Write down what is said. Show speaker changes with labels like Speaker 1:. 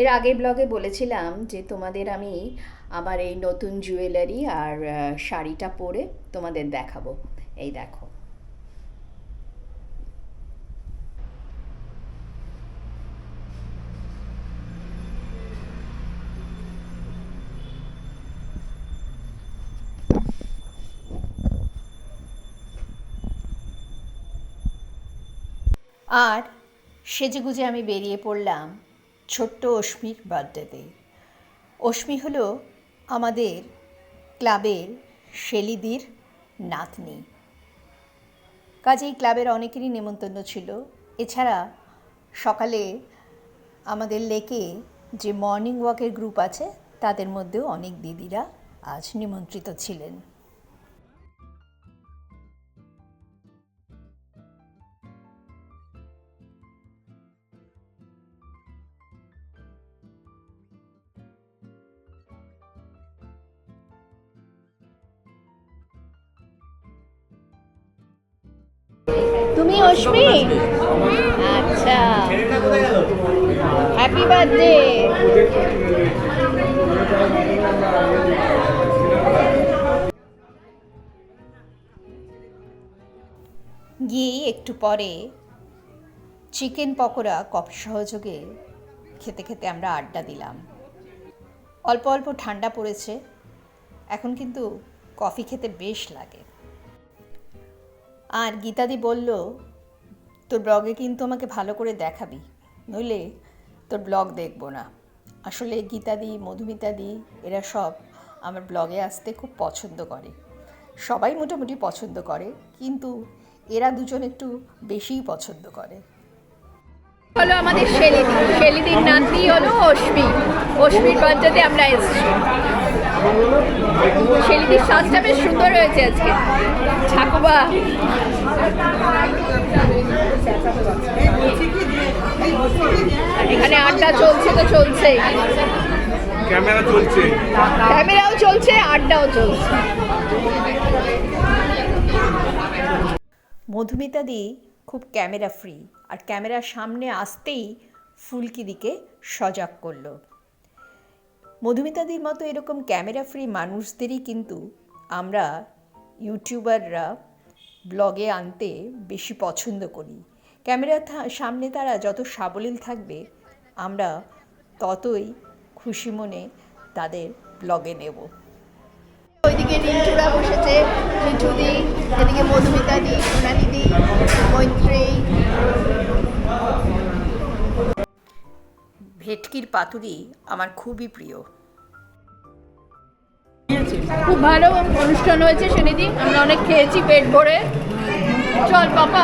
Speaker 1: এর আগের ব্লগে বলেছিলাম যে তোমাদের আমি আমার এই নতুন জুয়েলারি আর শাড়িটা পরে তোমাদের দেখাবো। এই দেখো। আর সেজেগুজে আমি বেরিয়ে পড়লাম। ছোট্ট অশ্মির বার্থডেতে অশ্মি হলো আমাদের ক্লাবের শেলিদির নাতনি। কাজেই ক্লাবের অনেকেরই নেমন্তন্ন ছিল। এছাড়া সকালে আমাদের লেকে যে মর্নিং ওয়াকের গ্রুপ আছে, তাদের মধ্যেও অনেক দিদিরা আজ নিমন্ত্রিত ছিলেন। তুমি অশ্মি আচ্ছা। হ্যাপি বার্থডে গিয়ে একটু পরে চিকেন পকোড়া কফি সহযোগে খেতে খেতে আমরা আড্ডা দিলাম। অল্প অল্প ঠান্ডা পড়েছে। এখন কিন্তু কফি খেতে বেশ লাগে। আর গীতাদি বলল, তোর ব্লগে কিন্তু আমাকে ভালো করে দেখাবি, নইলে তোর ব্লগ দেখব না। আসলে গীতাদি, মধুমিতাদি, এরা সব আমার ব্লগে আসতে খুব পছন্দ করে। সবাই মোটামুটি পছন্দ করে, কিন্তু এরা দুজন একটু বেশিই পছন্দ করে।
Speaker 2: হলো আমাদের শেলিদি। শেলিদির নাতনি হলো অশ্মি অশ্মির বাচ্চাতে আমরা এসেছি। শেলিদির সাজটা বেশ সুন্দর হয়েছে আজকে। ঠাকুমা। এখানে আড্ডা চলছে তো চলছে
Speaker 3: ক্যামেরা চলছে।
Speaker 2: ক্যামেরাও চলছে আড্ডাও চলছে।
Speaker 1: মধুমিতাদি খুব ক্যামেরা ফ্রি আর ক্যামেরার সামনে আসতেই ফুলকিদিকে সজাগ করল। মধুমিতাদির মতো এরকম ক্যামেরা ফ্রি মানুষদেরই কিন্তু আমরা ইউটিউবাররা ব্লগে আনতে বেশি পছন্দ করি। ক্যামেরা সামনে তারা যত সাবলীল থাকবে, আমরা ততই খুশি মনে তাদের ব্লগে নেব।
Speaker 2: ওইদিকে রিন্টুরা বসেছে রিন্টু এদিকে মধুমিতা দি সোনালি দি মৈত্রেয়ী।
Speaker 1: ভেটকির পাতুরি আমার খুবই প্রিয়।
Speaker 2: খুব ভালো অনুষ্ঠান হয়েছে সেদিন আমরা অনেক খেয়েছি পেট ভরে। চল, পাপা।